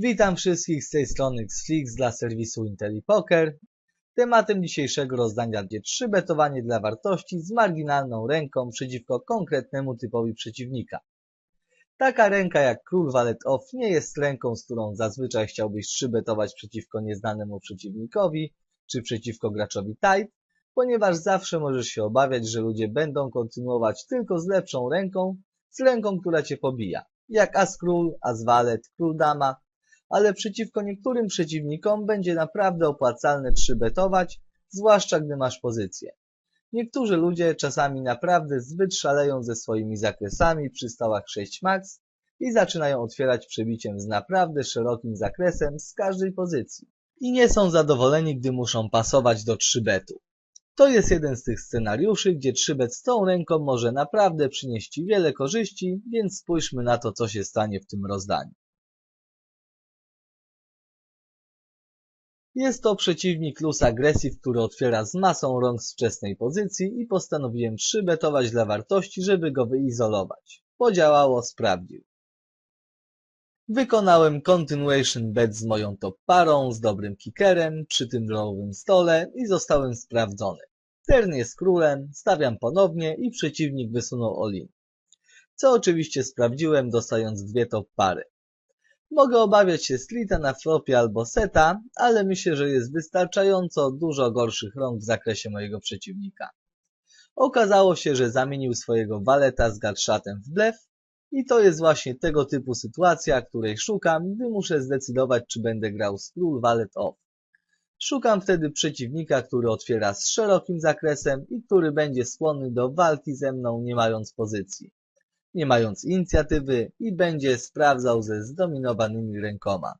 Witam wszystkich z tej strony Xflix dla serwisu IntelliPoker. Tematem dzisiejszego rozdania będzie 3 betowanie dla wartości z marginalną ręką przeciwko konkretnemu typowi przeciwnika. Taka ręka jak król walet off nie jest ręką, z którą zazwyczaj chciałbyś 3 betować przeciwko nieznanemu przeciwnikowi czy przeciwko graczowi tight, ponieważ zawsze możesz się obawiać, że ludzie będą kontynuować tylko z lepszą ręką, z ręką, która cię pobija, jak as król, as walet, król dama, ale przeciwko niektórym przeciwnikom będzie naprawdę opłacalne 3 betować, zwłaszcza gdy masz pozycję. Niektórzy ludzie czasami naprawdę zbyt szaleją ze swoimi zakresami przy stołach 6 max i zaczynają otwierać przebiciem z naprawdę szerokim zakresem z każdej pozycji. I nie są zadowoleni, gdy muszą pasować do 3 betu. To jest jeden z tych scenariuszy, gdzie 3 bet z tą ręką może naprawdę przynieść wiele korzyści, więc spójrzmy na to, co się stanie w tym rozdaniu. Jest to przeciwnik Luz Aggressive, który otwiera z masą rąk z wczesnej pozycji i postanowiłem 3 betować dla wartości, żeby go wyizolować. Podziałało, sprawdził. Wykonałem continuation bet z moją top parą, z dobrym kickerem, przy tym drawowym stole i zostałem sprawdzony. Tern jest królem, stawiam ponownie i przeciwnik wysunął all-in. Co oczywiście sprawdziłem, dostając dwie top pary. Mogę obawiać się slita na flopie albo seta, ale myślę, że jest wystarczająco dużo gorszych rąk w zakresie mojego przeciwnika. Okazało się, że zamienił swojego waleta z gatshatem w blef i to jest właśnie tego typu sytuacja, której szukam, gdy muszę zdecydować, czy będę grał z król walet off. Szukam wtedy przeciwnika, który otwiera z szerokim zakresem i który będzie skłonny do walki ze mną nie mając pozycji nie mając inicjatywy i będzie sprawdzał ze zdominowanymi rękoma.